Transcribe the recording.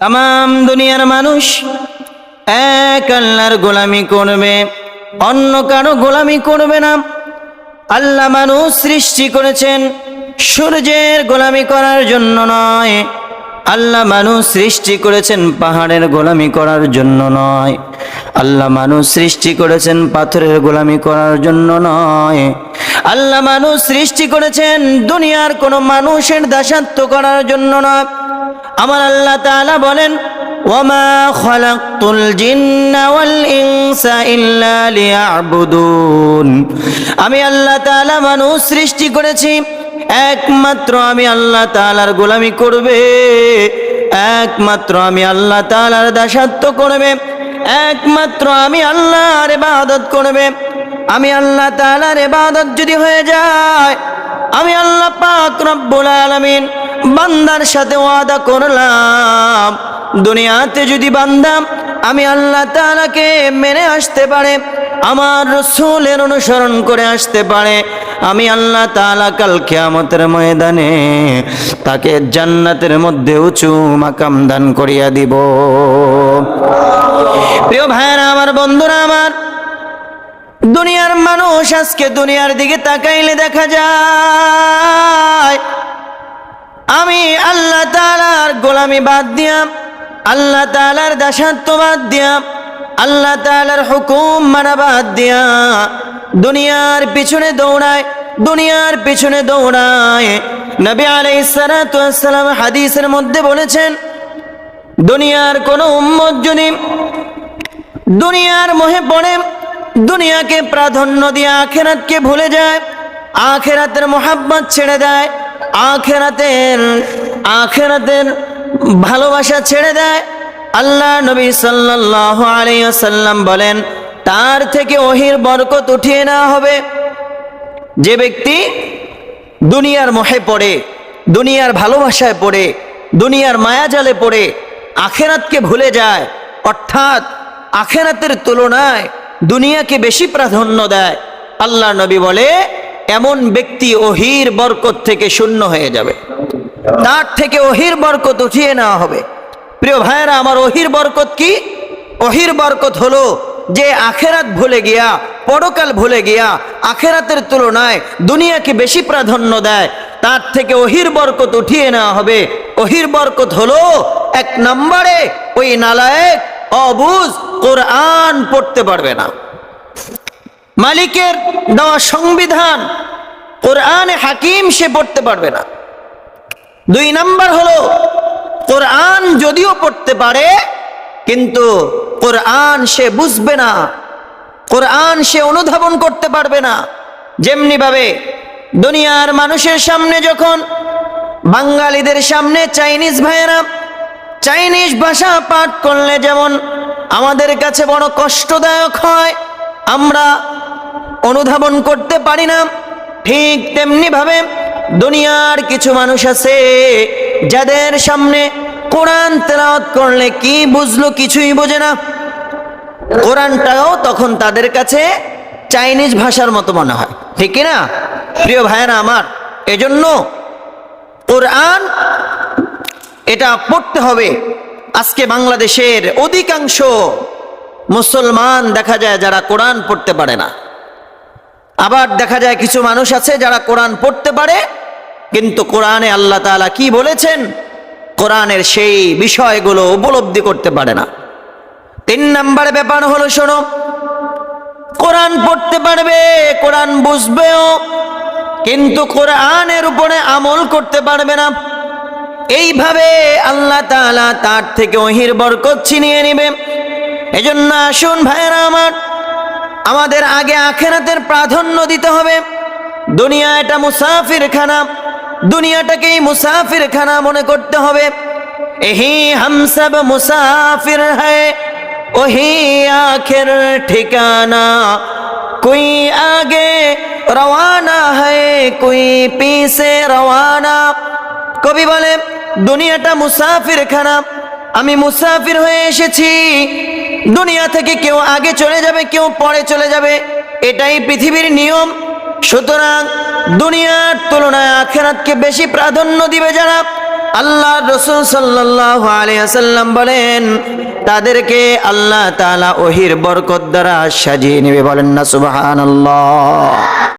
তাম দুনিয়ার মানুষ এক আল্লাহর গোলামি করবে, অন্য কারও গোলামি করবে না। আল্লাহ মানুষ সৃষ্টি করেছেন সূর্যের গোলামি করার জন্য নয়, আল্লাহ মানুষ সৃষ্টি করেছেন পাহাড়ের গোলামি করার জন্য নয়, আল্লাহ মানুষ সৃষ্টি করেছেন পাথরের গোলামি করার জন্য নয়, আল্লাহ মানুষ সৃষ্টি করেছেন দুনিয়ার কোনো মানুষের দাসাত্ব করার জন্য নয়। আমার আল্লাহ তাআলা বলেন ওয়ামা খালাকতুল জিন্না ওয়াল ইনসা ইল্লা আমি আল্লাহ তাআলা মানুষ সৃষ্টি করেছি, একমাত্র আমি আল্লাহ তাআলার গোলামি করবে, একমাত্র আমি আল্লাহ তাআলার দাসত্ব করবে, একমাত্র আমি আল্লাহ আল্লাহর ইবাদত করবে। আমি আল্লাহ তাআলার ইবাদত যদি হয়ে যায়, আমি আল্লাহ পাক রব্বুল আলামিন বান্দার সাথে ওয়াদা করলাম। দুনিয়াতে যদি বান্দাম আমি আল্লাহ তাআলাকে মেনে আসতে পারে, আমার রসুলের অনুসরণ করে আসতে পারে, আমি আল্লাহ তাআলা কাল কিয়ামতের ময়দানে তাকে জান্নাতের মধ্যে উঁচু মাকাম দান করিয়া দিব। প্রিয় ভাইরা আমার বন্ধুরা, আমার দুনিয়ার মানুষ আজকে দুনিয়ার দিকে তাকাইলে দেখা যায় আল্লাহ তালার গোলামি বাদ দিয়াম আল্লাহ তালার দাসাত্ব বাদ দিয়াম আল্লাহ তালার হুকুম মানা বাদ দিয়া দুনিয়ার পিছনে দৌড়ায়, দুনিয়ার পিছনে দৌড়ায়। নবী আলাইসালাম হাদিসের মধ্যে বলেছেন, দুনিয়ার কোনো উম্মত যদি দুনিয়ার মোহে পড়ে, দুনিয়াকে প্রাধান্য দিয়ে আখেরাতকে ভুলে যায়, আখেরাতের মোহাব্বত ছেড়ে দেয় আখেরাতের আখেরাতের ভালোবাসা ছেড়ে দেয়। আল্লাহ নবী সাল্লাল্লাহু আলাইহি ওয়াসাল্লাম বলেন, তার থেকে ওহির বরকত উঠিয়ে নেওয়া হবে। যে ব্যক্তি দুনিয়ার মোহে পড়ে, দুনিয়ার ভালোবাসায় পড়ে, দুনিয়ার মায়াজালে পড়ে, আখেরাতকে ভুলে যায়, অর্থাৎ আখেরাতের তুলনায় দুনিয়াকে বেশি প্রাধান্য দেয়, আল্লাহ নবী বলে এমন ব্যক্তি ওহির বরকত থেকে শূন্য হয়ে যাবে। তার থেকে ওহির বরকত উঠিয়ে নেওয়া হবে। প্রিয় ভাইয়েরা, আমার ওহির বরকত কি? ওহির বরকত হলো যে আখেরাত ভুলে গিয়া, পরকাল ভুলে গিয়া, আখেরাতের তুলনায় দুনিয়াকে বেশি প্রাধান্য দেয়, তার থেকে ওহির বরকত উঠিয়ে নেওয়া হবে। ওহির বরকত হলো এক নম্বরে ওই নালায়েক, অবুজ, কোরআন পড়তে পারবে না। মালিকের দেওয়া সংবিধান কোরআনে হাকিম সে পড়তে পারবে না। দুই নাম্বার হলো, কোরআন যদিও পড়তে পারে, কিন্তু কোরআন সে বুঝবে না। কোরআন সে অনুধাবন করতে পারবে না। যেমনি ভাবে দুনিয়ার মানুষের সামনে যখন, বাঙালিদের সামনে চাইনিজ ভাইয়েরা চাইনিজ ভাষা পাঠ করলে যেমন আমাদের কাছে বড় কষ্টদায়ক হয়, আমরা অনুধাবন করতে পারি না। ঠিক তেমনি ভাবে দুনিয়ার কিছু মানুষ আছে, যাদের সামনে কোরআন তেলাওয়াত করলে কি বুঝলো কিছুই বোঝে না। কোরআনটাও তখন তাদের কাছে চাইনিজ ভাষার মতো মনে হয়। ঠিক না প্রিয় ভাইয়েরা আমার, এজন্য কোরআন এটা পড়তে হবে। আজকে বাংলাদেশের অধিকাংশ মুসলমান দেখা যায় যারা কোরআন পড়তে পারে না। আবার দেখা যায় কিছু মানুষ আছে যারা কোরআন পড়তে পারে, কিন্তু কোরআনে আল্লাহ তাআলা কি বলেছেন? কোরআনের সেই বিষয়গুলো উপলব্ধি করতে পারে না। তিন নম্বরে ব্যাপার হলো, শোনো, কোরআন পড়তে পারবে, কোরআন বুঝবেও, কিন্তু কোরআনের উপরে আমল করতে পারবে না। এইভাবে আল্লাহ তাআলা তার থেকে ওহির বরকত ছিনিয়ে নেবে। এজন্য আসুন ভাইয়েরা আমার আমাদের আগে আখেরাতের প্রাধান্য দিতে হবে। দুনিয়া এটা মুসাফির খানা দুনিয়াটাকেই মুসাফির খানা মনে করতে হবে। এহি হাম সব মুসাফির হ্যায় ওহি আখের ঠিকানা। কুই আগে রওয়ানা হয় কুই পিছে রওয়ানা। কবি বলে, দুনিয়াটা মুসাফির খানা আমি মুসাফির হয়ে এসেছি দুনিয়া থেকে কেউ আগে চলে যাবে, কেউ পরে চলে যাবে, এটাই পৃথিবীর নিয়ম। সুতরাং দুনিয়ার তুলনায় আখেরাতকে বেশি প্রাধান্য দিবে যারা। আল্লাহ রসুল সাল্লাহ আলিয়াল্লাম বলেন, তাদেরকে আল্লাহ তালা ওহির বরকত দ্বারা সাজিয়ে নেবে। বলেন না সুবাহান